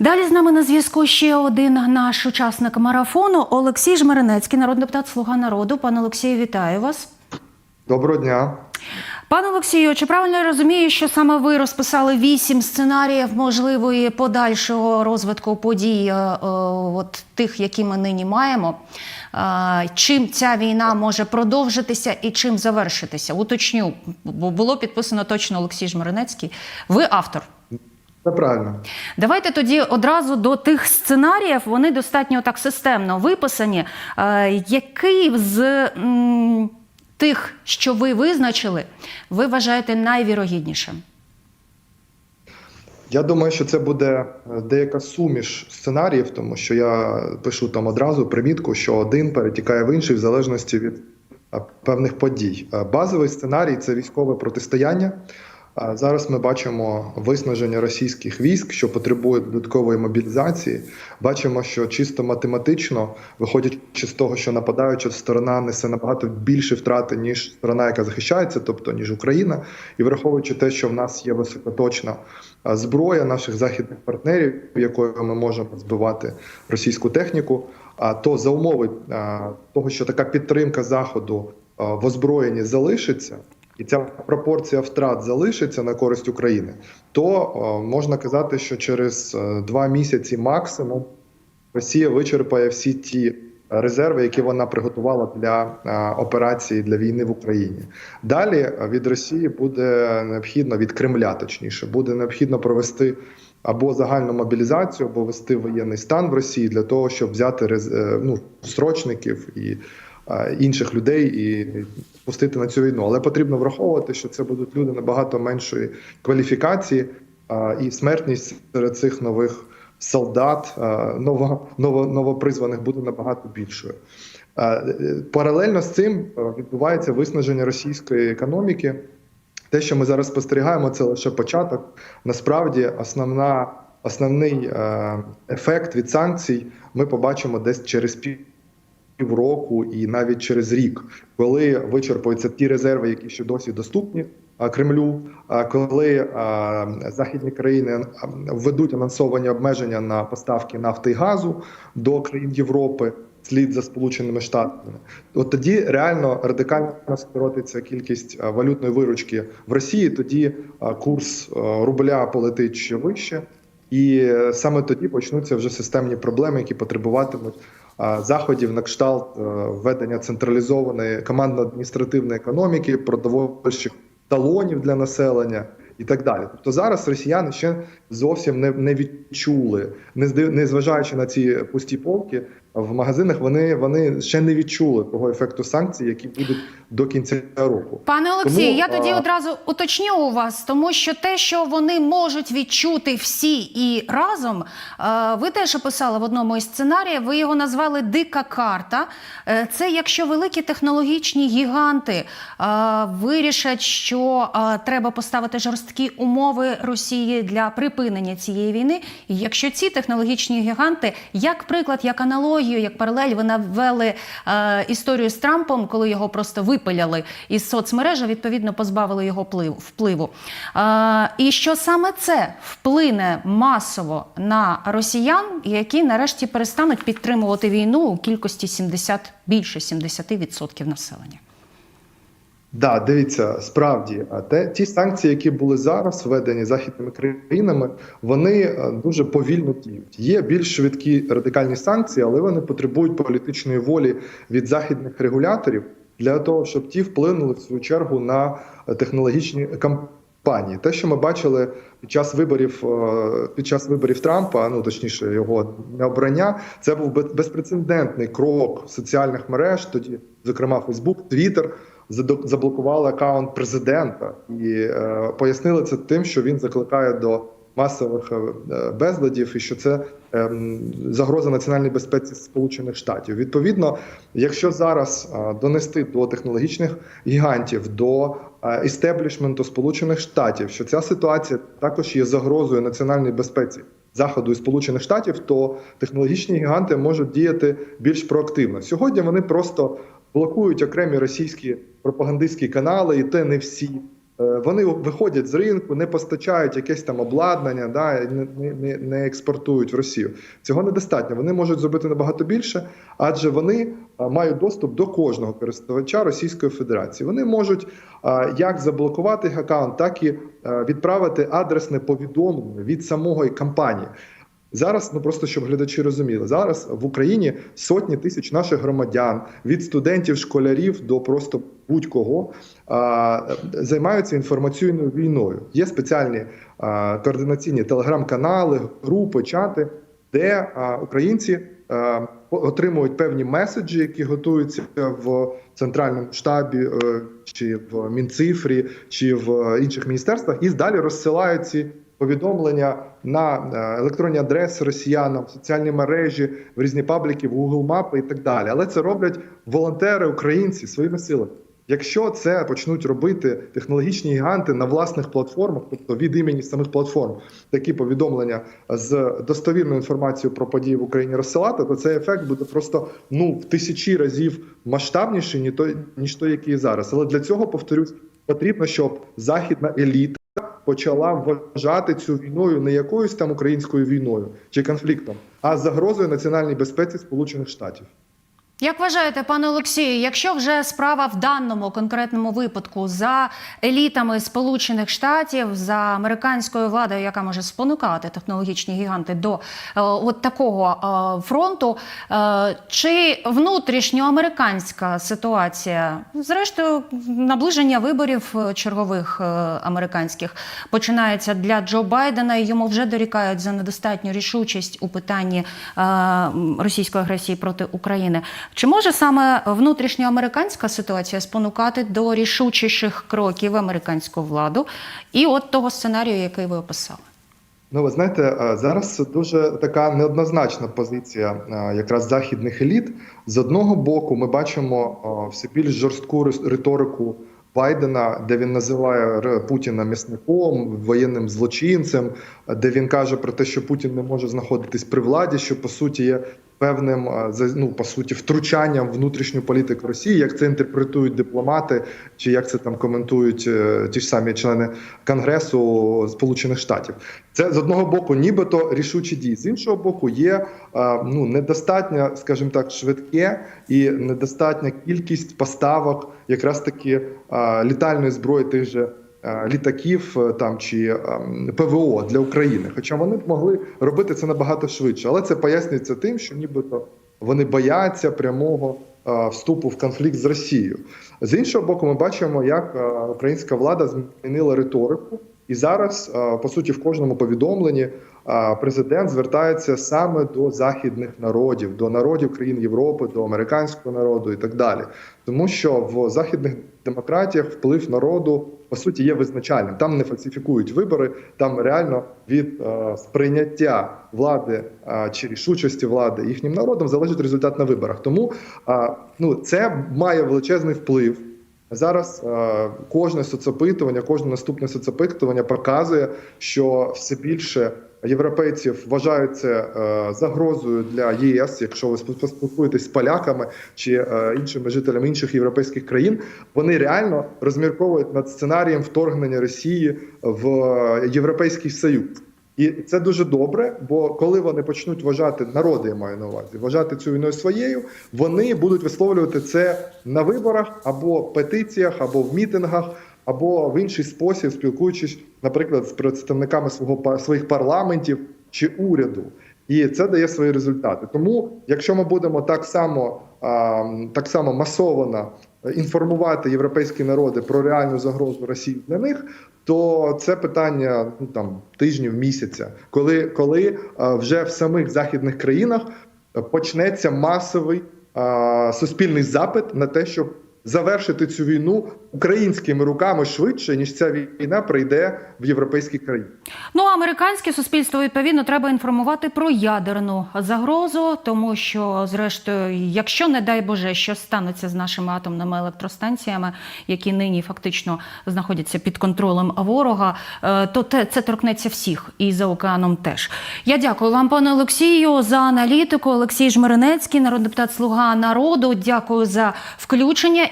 Далі з нами на зв'язку ще один наш учасник марафону Олексій Жмеренецький, народний депутат Слуга народу. Пане Олексію, вітаю вас. Доброго дня. Пане Олексію, чи правильно я розумію, що саме ви розписали вісім сценаріїв можливої подальшого розвитку подій, е, е, от тих, які ми нині маємо? Чим ця війна може продовжитися і чим завершитися? Уточню, бо було підписано точно Олексій Жмеренецький. Ви автор. Це правильно. Давайте тоді одразу до тих сценаріїв. Вони достатньо так системно виписані. Е, який з тих, що ви визначили, ви вважаєте найвірогіднішим? Я думаю, що це буде е, деяка суміш сценаріїв, тому що я пишу там одразу примітку, що один перетікає в інший в залежності від е, певних подій. Базовий сценарій це військове протистояння. Зараз ми бачимо виснаження російських військ, що потребує додаткової мобілізації. Бачимо, що чисто математично, виходячи з того, що нападаюча сторона несе набагато більше втрати, ніж сторона, яка захищається, тобто ніж Україна, і враховуючи те, що в нас є високоточна зброя наших західних партнерів, якою ми можемо збивати російську техніку. А то за умови того, що така підтримка заходу в озброєнні залишиться і ця пропорція втрат залишиться на користь України, то о, можна казати, що через е, два місяці максимум Росія вичерпає всі ті резерви, які вона приготувала для е, операції для війни в Україні. Далі е, від Росії буде необхідно від Кремля, точніше, буде необхідно провести. Або загальну мобілізацію, або вести воєнний стан в Росії для того, щоб взяти е, ну, срочників і е, інших людей і пустити на цю війну. Але потрібно враховувати, що це будуть люди набагато меншої кваліфікації, і смертність серед цих нових солдат, ново, ново, новопризваних буде набагато більшою. Е, Паралельно з цим відбувається виснаження російської економіки. Те, що ми зараз спостерігаємо, це лише початок. Насправді, основна, основний е, ефект від санкцій ми побачимо десь через пів півроку і навіть через рік, коли вичерпуються ті резерви, які ще досі доступні Кремлю. Коли західні країни а, введуть анонсовані обмеження на поставки нафти і газу до країн Європи. Слід за сполученими штатами, от тоді реально радикально скоротиться кількість валютної виручки в Росії. Тоді курс рубля полетить ще вище, і е, саме тоді почнуться вже системні проблеми, які потребуватимуть заходів на кшталт е, введення централізованої командно-адміністративної економіки, продовольчих талонів для населення і так далі. Тобто зараз росіяни ще зовсім не, не відчули, не зважаючи на ці пусті полки в магазинах, вони, вони ще не відчули того ефекту санкцій, які будуть до кінця року. Пане Олексію, я тоді одразу уточню у вас, тому що те, що вони можуть відчути всі і разом, е, ви теж описали в одному із сценаріїв, ви його назвали Дика карта. Е, Це якщо великі технологічні гіганти е, вирішать, що треба поставити жорсткі умови Росії для припинення цієї війни. І якщо ці технологічні гіганти, як приклад, як аналогію, як паралель, ви навели історію з Трампом, коли його просто випиляли із соцмережі, відповідно позбавили його плив- впливу. І що саме це вплине масово на росіян, які нарешті перестануть підтримувати війну у кількості 70, більше 70% населення. Да, дивіться, справді, те ті санкції, які були зараз введені західними країнами, вони е, дуже повільно діють. Є більш швидкі радикальні санкції, але вони потребують політичної волі від західних регуляторів для того, щоб ті вплинули в свою чергу на технологічні кампанії. Те, що ми бачили під час виборів е, під час виборів Трампа, ну точніше, його необрання, це був без- безпрецедентний крок соціальних мереж. Тоді, зокрема, Фейсбук, Твіттер, заблокували акаунт президента і е, пояснили це тим, що він закликає до масових е, безладів, і що це ем, загроза національній безпеці Сполучених Штатів. Відповідно, якщо зараз е, донести до технологічних гігантів, до е, істеблішменту Сполучених Штатів, що ця ситуація також є загрозою національній безпеці. Заходу і Сполучених Штатів, то технологічні гіганти можуть діяти більш проактивно. Сьогодні вони просто блокують окремі російські пропагандистські канали, і те не всі. Е, Вони виходять з ринку, не постачають якесь там обладнання, да, не, не, не- експортують в Росію. Цього недостатньо. Вони можуть зробити набагато більше, адже вони мають доступ до кожного користувача Російської Федерації. Вони можуть як заблокувати аккаунт, так і відправити адресне повідомлення від самої компанії. Зараз, ну просто щоб глядачі розуміли, зараз в Україні сотні тисяч наших громадян від студентів, школярів до просто будь-кого займаються інформаційною війною. Є спеціальні координаційні телеграм-канали, групи, чати, де українці отримують певні меседжі, які готуються в центральному штабі, е, чи в Мінцифрі, чи в інших міністерствах, і далі розсилають ці повідомлення на е, електронні адреси росіянам, соціальні мережі, в різні пабліки, в Google мапи і так далі. Але це роблять волонтери, українці своїми силами. Якщо це почнуть робити технологічні гіганти на власних платформах, тобто від імені самих платформ, такі повідомлення з достовірною інформацією про події в Україні розсилати, то цей ефект буде просто ну в тисячі разів масштабніший, ніж той, ніж той, який зараз. Але для цього повторюсь, потрібно, щоб західна еліта почала вважати цю війною не якоюсь там українською війною чи конфліктом, а загрозою національній безпеці Сполучених Штатів. Як вважаєте, пане Олексію, якщо вже справа в даному конкретному випадку за елітами Сполучених Штатів, за американською владою, яка може спонукати технологічні гіганти до е, от такого е, фронту, е, чи внутрішньоамериканська ситуація, зрештою, наближення виборів е, чергових е, американських починається для Джо Байдена, і йому вже дорікають за недостатню рішучість у питанні е, російської агресії проти України. Чи може саме внутрішньоамериканська ситуація спонукати до рішучіших кроків американську владу і от того сценарію, який ви описали? Ну, ви знаєте, е, зараз дуже така неоднозначна позиція е, якраз західних еліт. З одного боку, ми бачимо е, все більш жорстку риторику Байдена, де він називає Путіна м'ясником, воєнним злочинцем, де він каже про те, що Путін не може знаходитись при владі, що по суті є певним ну, по суті втручанням в внутрішню політику Росії, як це інтерпретують дипломати, чи як це там коментують е, ті ж самі члени Конгресу Сполучених Штатів. Це з одного боку, нібито рішучі дії. З іншого боку, є ну недостатня, скажімо так, швидке і недостатня кількість поставок, якраз таки літальної зброї тих же. Е, Літаків е, там чи ем, ПВО для України, хоча вони б могли робити це набагато швидше, але це пояснюється тим, що нібито вони бояться прямого е, вступу в конфлікт з Росією. З іншого боку, ми бачимо, як е, українська влада змінила риторику, і зараз, е, по суті, в кожному повідомленні е, президент звертається саме до західних народів, до народів країн Європи, до американського народу і так далі. Тому що в західних демократіях вплив народу по суті є визначальним. Там не фальсифікують вибори, там реально від е, сприйняття влади е, чи рішучості влади їхнім народом залежить результат на виборах. Тому е, ну це має величезний вплив. Зараз е, кожне соцопитування, кожне наступне соцопитування показує, що все більше європейців вважають це е, загрозою для ЄС, якщо ви поспілкуєтесь з поляками чи е, іншими жителями інших європейських країн, вони реально розмірковують над сценарієм вторгнення Росії в е, Європейський Союз. І це дуже добре, бо коли вони почнуть вважати народи, я маю на увазі, вважати цю війною своєю, вони будуть висловлювати це на виборах або петиціях, або в мітингах, або в інший спосіб, спілкуючись, наприклад, з представниками свого своїх парламентів чи уряду. І це дає свої результати. Тому, якщо ми будемо так само так само масово інформувати європейські народи про реальну загрозу Росії для них, то це питання ну там тижнів місяця, коли, коли а, вже в самих західних країнах почнеться масовий суспільний запит на те, щоб завершити цю війну українськими руками швидше, ніж ця війна прийде в європейські країни. Ну, американське суспільство відповідно треба інформувати про ядерну загрозу, тому що, зрештою, якщо не дай Боже, що станеться з нашими атомними електростанціями, які нині фактично знаходяться під контролем ворога, е, то те це торкнеться всіх і за океаном теж. Я дякую вам, пане Олексію, за аналітику. Олексій Жмеренецький, народний депутат Слуга народу. Дякую за включення.